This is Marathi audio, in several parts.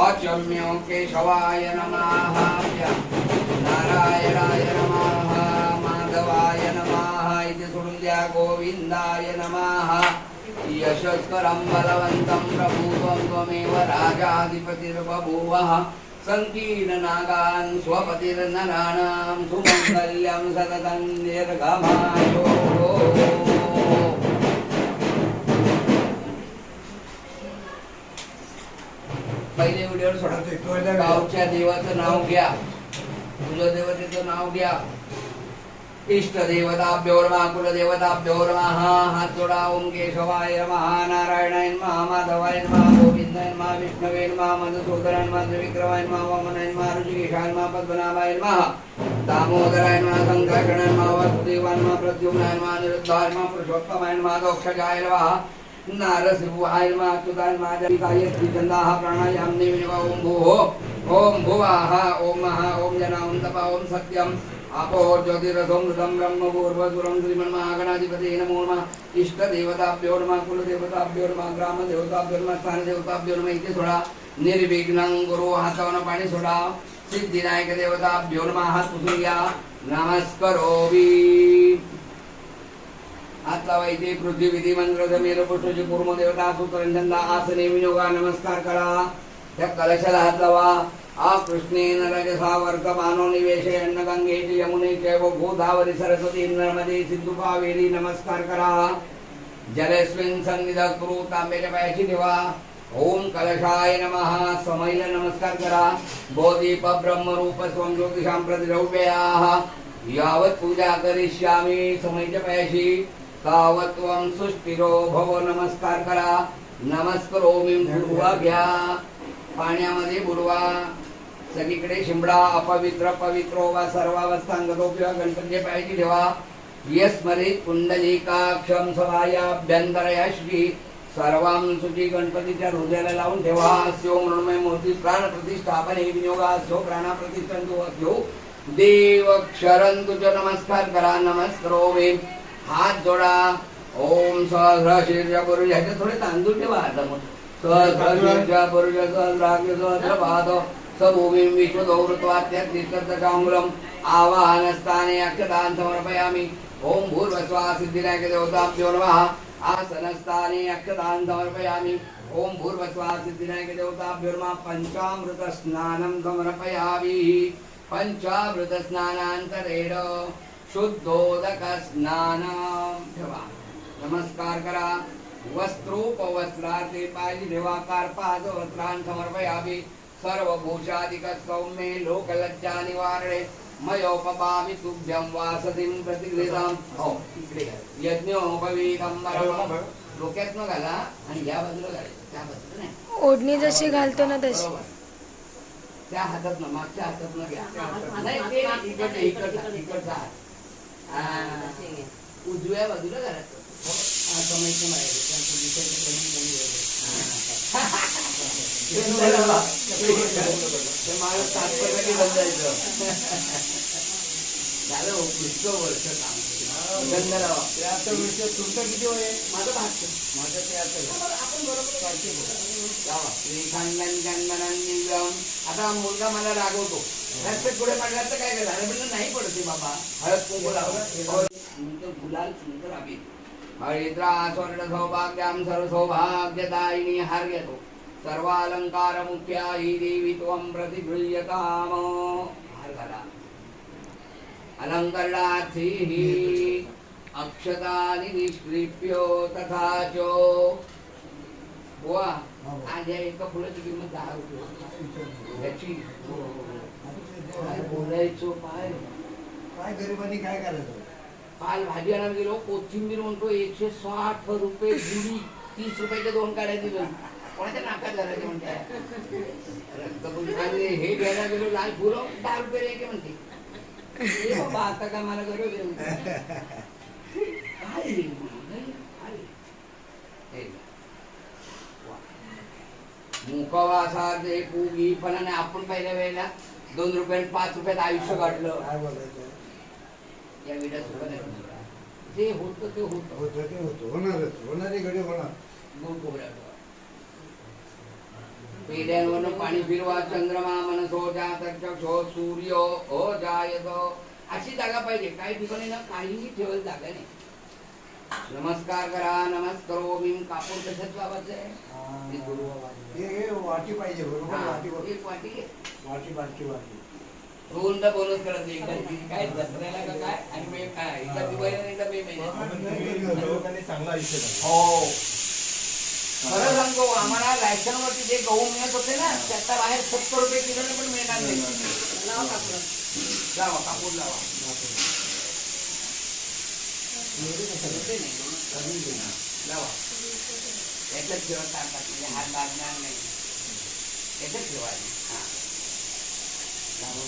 अचम्यो केशवाय नमः नारायणाय नमः माधवाय नमः इति सोडून द्या गोविंदाय नमः। यशस्करं बलवन्तं प्रभुत्वं त्वमेव राजाधिपतिर्बभूवः। सङ्कीर्णनागान् स्वपतिर्नराणां सुमङ्गल्यं सततं दीर्घमायो पहिले व्हिडिओ सोडा. गावच्या देवाचं नाव घ्या. कुलदेवतेचं नाव घ्या. इष्ट देवताभ्यो नमः कुलदेवताभ्यो नमः हात जोडा ओम केशवाय नमः नारायणाय नमः माधवाय नमः गोविंदाय नमः विष्णवे नमः मधुसूदनाय नमः त्रिविक्रमाय नमः वामनाय नमः ऋषिकेशाय नमः पद्मनाभाय नमः दामोदराय नमः संकर्षणाय नमः वासुदेवाय नमः प्रद्युम्नाय नमः निरुद्धाय नमः पुरुषोत्तमाय नमः दोक्षजाय नमः नारस नमः अच्युताय नमः गायत्री छन्दाः प्राणायाम्ने विनिवा ओम भूः। ओम भुवाः। ओम महा। ओम जना ओम तपा। ओम सत्यम। आपो ज्योतिरसोम ज्योतिरसोमृतं ब्रह्म पूर्वसुरं श्रीमन्महागणाधिपते नमो नमः। इष्टदेवताभ्यो नमः कुलदेवताभ्यो नमः ग्रामदेवताभ्यो नमः स्थानदेवताभ्यो नमः इति सोडा। निर्विघ्नं गुरु हातावनं पाणी सोडा। सिद्धिनायक देवताभ्यो नमः हात पुसून घ्या नमस्करोमि। इथे पृथ्वी विधी मंत्र जमीर पुष्पची पूर्व देवता सूत्रंजनदा आसने विनियोगा नमस्कार करा। त्या कलशाला हात लावा आ कृष्णेन रजसा वर्तमानो निवेशे अन्न गंगेची यमुने चैव गोदावरी सरस्वती नर्मदे सिंधू कावेरी नमस्कार करा। जलेस्मिन सन्निध कुरु तांब्याच्या पायाची ठेवा ओम कलशाय नमः समैल नमस्कार करा। बोधीप ब्रह्मरूप स्वं ज्योतिषां प्रतिरौप्याः। यावत् पूजा करिष्यामि समैच्या पायाशी तावत् त्वं सुस्थिरो भव नमस्कार करा. नमस्करोमि बुडवा घ्या पाण्यामध्ये बुडवा. सगळीकडे शिंबडा अपवित्र पवित्रो वा सर्वावस्थांगतो किंवा गणपतीच्या पायाची ठेवा. यस्मरित कुंडलिकाक्षम सभायाभ्यंतरया श्री सर्वां सुची गणपतीच्या हृदयाला लावून ठेवा. स्यो मृण्मय मूर्ती प्राण प्रतिष्ठापन हे विनियोगा स्यो प्राणा प्रतिष्ठा स्यो देव क्षरण तुझ नमस्कार करा. नमस्करो वे हात जोडा. ओम सहस्र शीर्ष पुरुष ह्याचे थोडे तांदूळ ठेवा आता मग. सहस्र शीर्ष पुरुष सहस्राग्य सहस्र पाद सभूमिं विश्वदौरत्वात्यत्तिष्ठत्तचाङ्गुलम् आवाहनस्थाने अक्षतान् समर्पयामि. ॐ भूर्वस्वा सिद्धिनायक देवताभ्यो नमः. आसनस्थाने अक्षतान् समर्पयामि. ॐ भूर्वस्वा सिद्धिनायक देवताभ्यो नमः. पञ्चामृतस्नानं समर्पयामि. पञ्चामृतस्नानान्तरेण शुद्धोदकस्नानं ठेवा नमस्कार करा वस्त्रोपवस्त्रार्थे पायी देवाकार पाद वस्त्रान् समर्पयामि। सर्वभूषादिक सौम्ये लोकलज्जा निवारणे। मयोपपामि तुभ्यं वासतीं हो इकडे यज्ञोपवीतंबरम डोक्यात न घाला आणि या बाजूला घालायचं त्या बाजूला नाही. ओढणी जशी घालतो ना तशी. त्या हातात ना मागच्या हातात न घ्या. नाही ते इकडचं इकडचा इकडचा हात. उजव्या बाजूला हा, मला- ते तात्पर्याने बदलायचं. झालं पुष्कळ वर्ष काम माझं भागतं. माझं ते असं आपण बरोबर वाक्य श्रीखंडन आता मुलगा मला रागवतो रस्ते पुढे पडला तर काय झालं म्हणलं नाही पडते बाबा. हळद कुंकू लावलं गुलाल आम्ही हरिद्रा स्वर्ण सौभाग्याम सर्व सौभाग्यदायिनी हार घेतो. सर्व अलंकार मुख्या ही देवी त्वं हार घाला. अलङ्करणार्थीः अक्षतानि निष्कृप्यो तथा च. बुवा आज या एका फुलाची किंमत दहा रुपये. याची काय बोलायचो काय? काय गरिबांनी काय करायचं? काल भाजी आणायला गेलो कोथिंबीर म्हणतो एकशे साठ रुपये जुडी तीस रुपयाच्या दोन काड्या दिल्या. कोणाच्या नाकात घालायचे म्हणते? हे घ्यायला गेलो लाल फुलं दहा रुपये द्यायचे म्हणते. बाबा आता का मला गरज? काय रे? हे घ्या. वा. मुखवासाचे पुगी पण आणि आपण पहिल्या वेळेला दोन रुपयात पाच रुपयात आयुष्य काढलं काय बोलायचं? या विड्या सुद्धा नाही होणार. जे होतं ते होतं. होतं ते होतं. होणारच. होणारी घडी होणार. पाणी फिरवा चंद्रमा मनसो जातक्षो सूर्य हो जायतो अशी जागा पाहिजे. काही ठिकाणी ना काहीही ठेवायला जागा नाही. नमस्कार करा नमस्कारो भीम कापूर कशात लावायचं आहे? हे. गुरु हे वाटी पाहिजे बरोबर? वाटी. एक वाटी. वाटी बारकी वाटी. दोनदा बोनस करत नाही एकदा ती काय दसऱ्याला का काय? आणि मे काय एकदा दिवाळीला आणि एकदा मे महिन्यात लोकांनी चांगला आयुष्य. हो. खरं सांगतो आम्हाला लायसन वरती जे गहू मिळत होते ना त्याचा बाहेर सत्तर रुपये किलोने पण मिळणार नाही. लावा कापूर. लावा कापूर लावा. नाही, लावा याच्यात म्हणजे हात लागणार. हा लावा.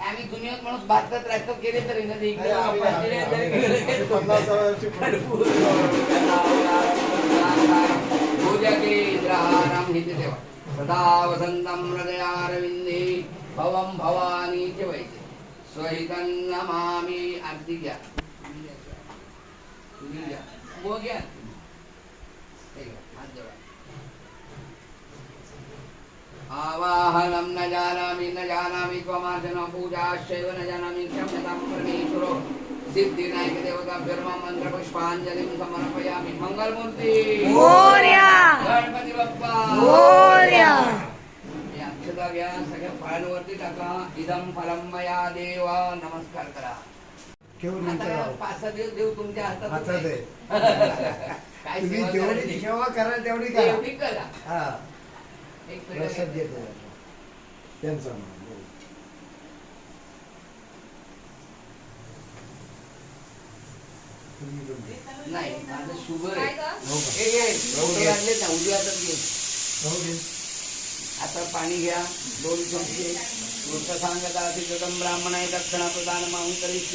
आम्ही दुनियेत माणूस भारतात राहतो गेले तरी नदी इकडे वर्षी पूर्वी. पूजके इंद्रहारं हिते देवा सदा वसन्तं हृदयारविन्दे भवं भवानी च वैद्य स्वहितं नमामि आरती घ्या घ्या आवाहनं न जानामि न जानामि त्वमार्जन पूजाश्चैव न जानामि क्षम्यतां परमेश्वरो। सिद्धिनायक मन्त्रपुष्पाञ्जलिं ब्रह्म समर्पयामि मङ्गलमूर्ति बाप्पा मोरया! अक्षता घ्या सगळ्या फळांवरती टाका इदम फलम मया देव नमस्कार करा ठेवून आता. पाच सहा दिवस देव तुमच्या हातात हातात आहे. आहे काय तुम्ही सेवा जेवढी करायची? सेवा कराल तेवढी करा तेवढी करा हा एक. घेतो त्यांचा मान. हो. तुम्ही पण घ्या. नाही माझं शुगर काय आहे गं? हो ना आता पाणी घ्या दोन चमचे. वृत्त सांगत असे जगम ब्राह्मण आहे दक्षिणा प्रदान माहून करीत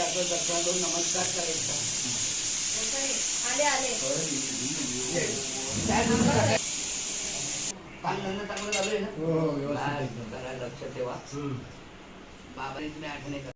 असं दक्षिणा दोन नमस्कार करायचा धंदा चांगलं झालंय ना? हो, हो, हा, लक्ष ठेवा. बाबांनी तुम्ही आठवणी